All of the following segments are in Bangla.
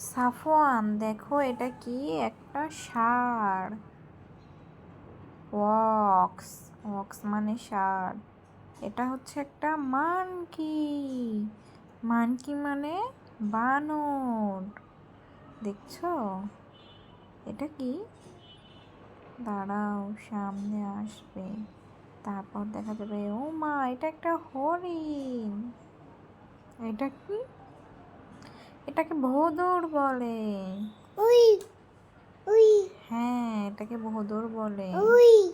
সাফওয়ান, দেখো এটা কি? একটা ষাঁড় ওয়াক্স ওয়াক্স মানে ষাঁড় এটা হচ্ছে একটা মানকি। মানকি মানে বানর। দেখছ? এটা কি? দাঁড়াও, সামনে আসবে। তারপর দেখা যাবে ও মা এটা একটা হরিণ। এটা কি? এটাকে ভোদর বলে। উই উই। হ্যাঁ এটাকে ভোদর বলে। উই।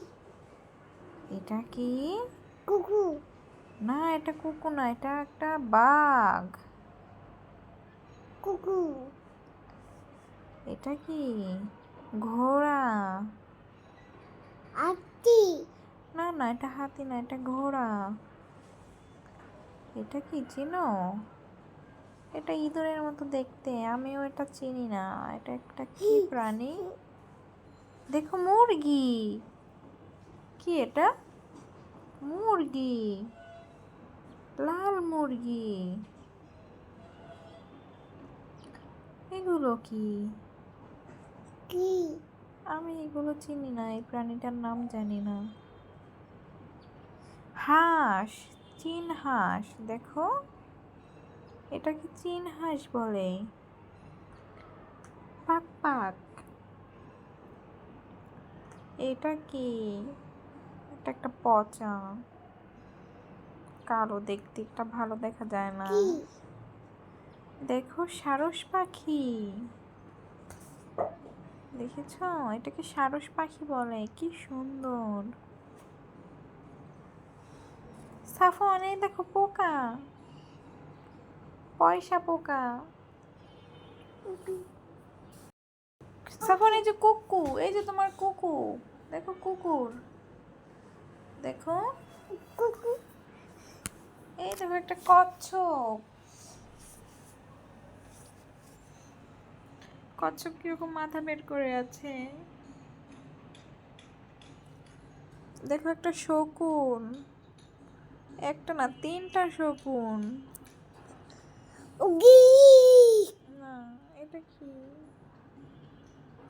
এটা কি? কুকু। না এটা কুকু না এটা একটা বাঘ। কুকু। এটা কি? ঘোড়া। আটি না না এটা হাতি না এটা ঘোড়া। এটা কি চিনো? এটা ইঁদুরের মতো দেখতে আমিও এটা চিনি না। এটা একটা কি প্রাণী? দেখো মুরগি। কি এটা? মুরগি। লাল মুরগি। এগুলো কি? কি? আমি এগুলো চিনি না এই প্রাণীটার নাম জানি না। হাঁস চীন হাঁস দেখো। এটাকে চীন হাঁস বলে। পাক পাক। এটা কি? এটা একটা পচা। কালো দেখতে এটা ভালো দেখা যায় না। দেখো সারস পাখি। দেখেছ? এটাকে সারস পাখি বলে। কি সুন্দর। সাফন অনেক দেখো পোকা। পয়সা পোকা। সাফন এই যে কুকু এই যে তোমার কুকু দেখো কুকুর। দেখো। এই দেখো একটা কচ্ছপ। কচ্ছপ কীরকম মাথা বের করে আছে। দেখো একটা শকুন। একটা না তিনটা শকুন। উগি। না এটা কি?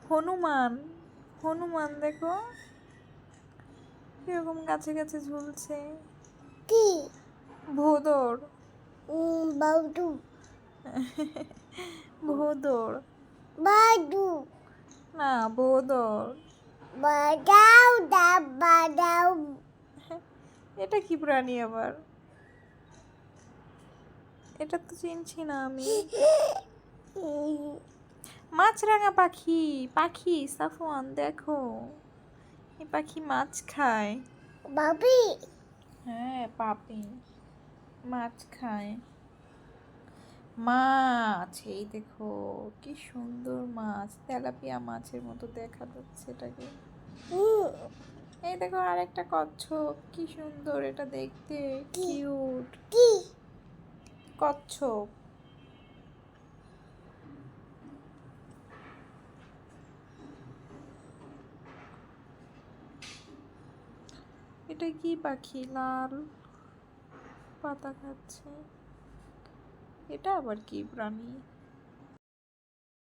হনুমান। হনুমান দেখো। কীরকম গাছে গাছে ঝুলছে। কি? ভোদর বাউডু। ভোদর বাডু। না ভোদর বাদাও দা বাদাও এটা কি প্রাণী আবার? এটা তো চিনছি না আমি। মাছরাঙা পাখি পাখি সাফওয়ান দেখো। এই পাখি মাছ খায়। বাবি হ্যাঁ পাপি। মাছ খায়। মাছ এই দেখো কি সুন্দর মাছ। তেলাপিয়া মাছের মতো দেখা যাচ্ছে এটাকে। এই দেখো আর একটা কচ্ছপ কি সুন্দর এটা দেখতে। কিউট কি কচ্ছপ। এটা কি পাখি? লাল পাতা খাচ্ছে। এটা আবার কি প্রাণী?